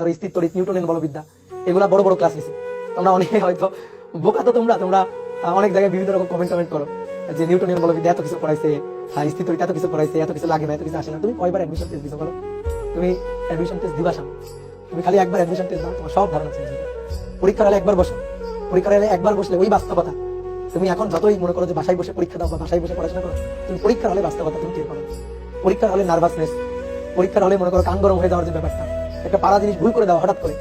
ধরো স্থির নিউটনের বলবিদ্যা, এগুলা বড় বড় ক্লাস নিছে। তোমরা অনেকে হয়তো বোকা তো তোমরা তোমরা অনেক জায়গায় বিভিন্ন রকম কমেন্ট কমেন্ট করো যে নিউটনের বলবিদ্যা এত কিছু পড়াইছে হ্যাঁ স্থির এত কিছু পড়াইছে, এত কিছু লাগে না, এত কিছু আসে না। তুমি কয়বার অ্যাডমিশন টেস্ট দিছো বলো? তুমি অ্যাডমিশন টেস্ট দিবা সামনে। তুমি খালি একবার অ্যাডমিশন টেস্ট দাও, তোমার সব ধারণা চেঞ্জ যাবে। পরীক্ষার হলে একবার বসো। পরীক্ষার হলে একবার বসলে ওই বাস্তবতা। তুমি এখন যতই মনে করো যে বাসায় বসে পরীক্ষা দাও বা বাসায় বসে পড়াশোনা করো, তুমি পরীক্ষার হলে বাস্তবতা তুমি টের পাবে। পরীক্ষার হলে নার্ভাসনেস পরীক্ষার হলে মনে করো কান গরম হয়ে যাওয়ার যে ব্যাপারটা একটা পাড়া জিনিস ভুল করে দেওয়া হঠাৎ করে।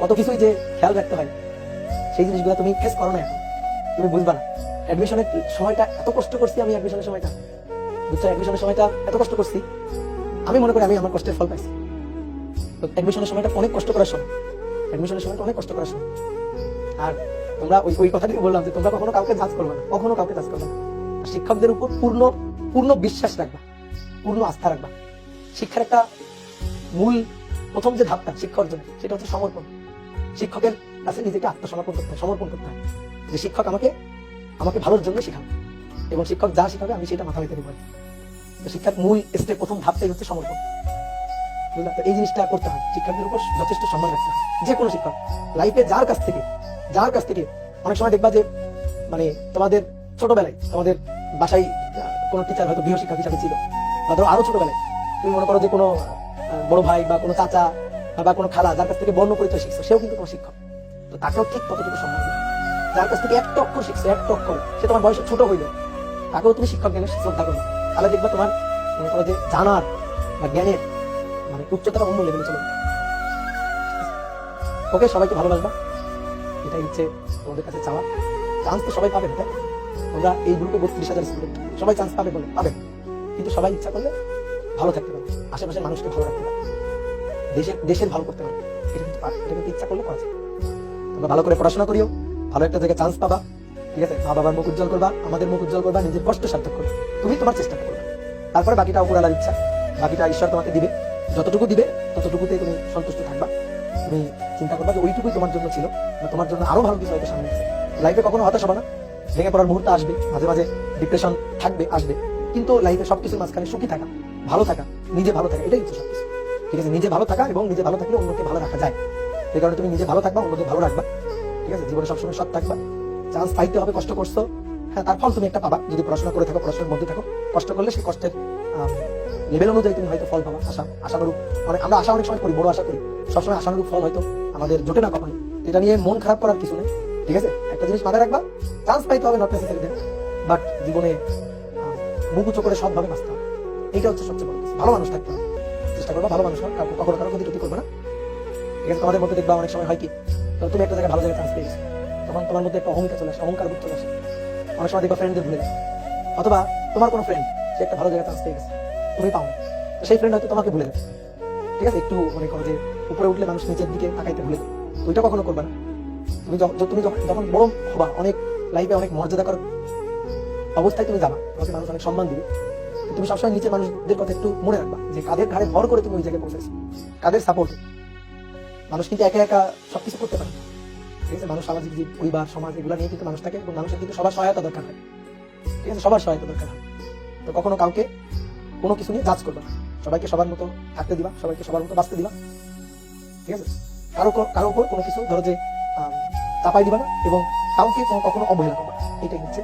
কত কিছুই যে খেয়াল রাখতে হয়। সেই জিনিসগুলো তুমি ফেস করো না এখন। তুমি বুঝবা না। অ্যাডমিশনের সময়টা এত কষ্ট করছি আমি অ্যাডমিশনের সময়টা। বুঝছ? অ্যাডমিশনের সময়টা এত কষ্ট করছি। আমি মনে করি আমি আমার কষ্টের ফল পাইছি। তো অ্যাডমিশনের সময়টা অনেক কষ্ট করার সময়। অ্যাডমিশনের সময়টা অনেক কষ্ট করার সময়। আর তোমরা ওই ওই কথাটি বললাম যে তোমরা কখনো কাউকে জাজ করবে না। কখনো কাউকে জাজ করবে না। শিক্ষকদের উপর পূর্ণ পূর্ণ বিশ্বাস রাখবা। পূর্ণ আস্থা রাখবা। শিক্ষার একটা মূল প্রথম যে ধাপটা শিক্ষা অর্জনের সেটা হচ্ছে সমর্পণ। শিক্ষকের কাছে নিজেকে আত্মসমর্পণ করতে হয়, সমর্পণ করতে হয়। যে শিক্ষক আমাকে আমাকে ভালোর জন্য শেখাবে। এবং শিক্ষক যা শেখাবে, আমি সেটা মাথা হইতে দেবো তো শিক্ষার মূল স্টেপ প্রথম ধাপটাই হচ্ছে সমর্পণ। বুঝলা? তো এই জিনিসটা করতে হয়। শিক্ষকদের উপর যথেষ্ট সম্মান রাখতে হয়। যে কোনো শিক্ষক লাইফে যার কাছ থেকে, যার কাছ থেকে, অনেক সময় দেখবা যে মানে তোমাদের ছোটবেলায়, তোমাদের বাসায় কোনো টিচার হয়তো গৃহ শিক্ষক হিসাবে ছিল, বা ধরো আরও ছোটবেলায়, তুমি মনে করো যে কোনো বড় ভাই বা কোনো চাচা বা কোনো খালা যার কাছ থেকে বর্ণ পরিচয় শিখছো, সেও কিন্তু তোমার শিক্ষক। তো তাকেও ঠিক ততটুকু সম্মান দিবে যার কাছ থেকে একটা অক্ষর শিখছো, একটা অক্ষর, সে তোমার বয়সে ছোট হইল, তাকেও তুমি শিক্ষক জ্ঞানের শ্রদ্ধা করবে তাহলে দেখবা তোমার, মনে করো যে জানার বা জ্ঞানের মানে উচ্চতার অন্য লেভেলে চলে ওকে সবাইকে ভালোবাসবা। এটাই হচ্ছে তোমাদের কাছে চাওয়া। চান্স তো সবাই পাবেন তাই? তোমরা এই গ্রুপে বত্রিশ হাজার স্টুডেন্ট সবাই চান্স পাবে বলে পাবেন কিন্তু সবাই ইচ্ছা করলে ভালো থাকতে পারবে, আশেপাশের মানুষকে ভালো রাখতে পারবে দেশের দেশের ভালো করতে পারবে, এটা কিন্তু এটা কিন্তু ইচ্ছা করলে করা যায়। তোমরা ভালো করে পড়াশোনা করিও, ভালো একটা জায়গায় চান্স পাবা, ঠিক আছে? মা বাবার মুখ উজ্জ্বল করবা, আমাদের মুখ উজ্জ্বল করবা, নিজের কষ্ট সার্থক করবা, তুমি তোমার চেষ্টা করবে। তারপরে বাকিটা উপরালার ইচ্ছা, বাকিটা ঈশ্বর তোমাকে দিবে, যতটুকু দিবে ততটুকুতে তুমি সন্তুষ্ট থাকবা। তুমি চিন্তা করবা যে ওইটুকুই তোমার জন্য ছিল তোমার জন্য আরও ভালো কিছু হয়তো সামনে আছে। লাইফে কখনো হতাশ হবে না, ভেঙে পড়ার মুহূর্ত আসবে, মাঝে মাঝে ডিপ্রেশন থাকবে, আসবে। কিন্তু লাইফে সবকিছুর মাঝখানে সুখী থাকা ভালো থাকা, নিজে ভালো থাকা, এটাই হচ্ছে সবকিছু ঠিক আছে? নিজে ভালো থাকা এবং নিজে ভালো থাকলে অন্যকে ভালো রাখা যায়। এই কারণে তুমি নিজে ভালো থাকবা, অন্যকে ভালো রাখবা। ঠিক আছে? জীবনে সবসময় সৎ থাকবা। চান্স পাইতে হবে, কষ্ট করছ। হ্যাঁ তার ফল তুমি একটা পাবা। যদি পড়াশোনা করে থাকো, পড়াশোনার মধ্যে থাকো, কষ্ট করলে সেই কষ্টের লেভেল অনুযায়ী তুমি হয়তো ফল পাবা। আশা, আশানুরূপ মানে আমরা আশা অনেক সময় করি, বড় আশা করি। সবসময় আশানুরূপ ফল হয়তো আমাদের জোটে না কখনো এটা নিয়ে মন খারাপ করার কিছু নেই। ঠিক আছে? একটা জিনিস মাথায় রাখবা চান্স পাইতে হবে নট নেসেসারি বাট জীবনে মুখ উঁচু করে সৎভাবে বাঁচতে হবে। এইটা হচ্ছে সবচেয়ে বড় ভালো মানুষ থাকতে হবে। চেষ্টা করবা, ভালো মানুষ কাউকে কখনো কারও ক্ষতি টতি করবে না। ঠিক আছে, তোমাদের মধ্যে দেখবা অনেক সময় হয় কি তুমি একটা জায়গায় ভালো জায়গায় চান্স পেয়ে তখন তোমার মধ্যে একটা অহংকার চলে আসে, অহংকার বোধ চলে আসে। অনেক সময় দেখবা ফ্রেন্ডদের ভুলে গেছে। অথবা তোমার কোনো ফ্রেন্ড সে একটা ভালো জায়গায় চান্স পেয়ে গেছে, তুমি পাও। সেই ফ্রেন্ড হয়তো তোমাকে ভুলে গেছে। ঠিক আছে, একটু মনে করো যে উপরে উঠলে মানুষ নিচের দিকে তাকাইতে ভুলে যায়। ওইটা কখনো করবে না। তুমি তুমি যখন বড় হবা, অনেক লাইফে অনেক মর্যাদাকর অবস্থায় তুমি যাবা। তোমাকে মানুষ অনেক সম্মান দিবে। তুমি সবসময় নিচের মানুষদের কথা একটু মনে রাখবা যে কাদের ঘাড়ে ভর করে তুমি ওই জায়গায় পৌঁছেছো। কাদের সাপোর্ট মানুষ কিন্তু একা একা সবকিছু করতে পারে। ঠিক আছে, মানুষ সামাজিক জীব, পরিবার, সমাজ, এগুলো নিয়ে কিন্তু মানুষ থাকে এবং মানুষের কিন্তু সবার সহায়তা দরকার হয়। ঠিক আছে, সবার সহায়তা দরকার হয়। তো কখনো কাউকে কোনো কিছু নিয়ে জাজ করবে না। সবাইকে সবার মতো থাকতে দিবা, সবাইকে সবার মতো বাঁচতে দিবা। ঠিক আছে, কারও কারও উপর কোনো কিছু ধরো যে চাপাই দিবা না এবং কাউকে কখনো অবহেলা করবা। এটাই হচ্ছে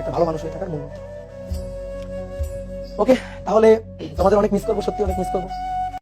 একটা ভালো মানুষ হয়ে থাকার মূল ওকে তাহলে তোমাদের অনেক মিস করব সত্যি অনেক মিস করব।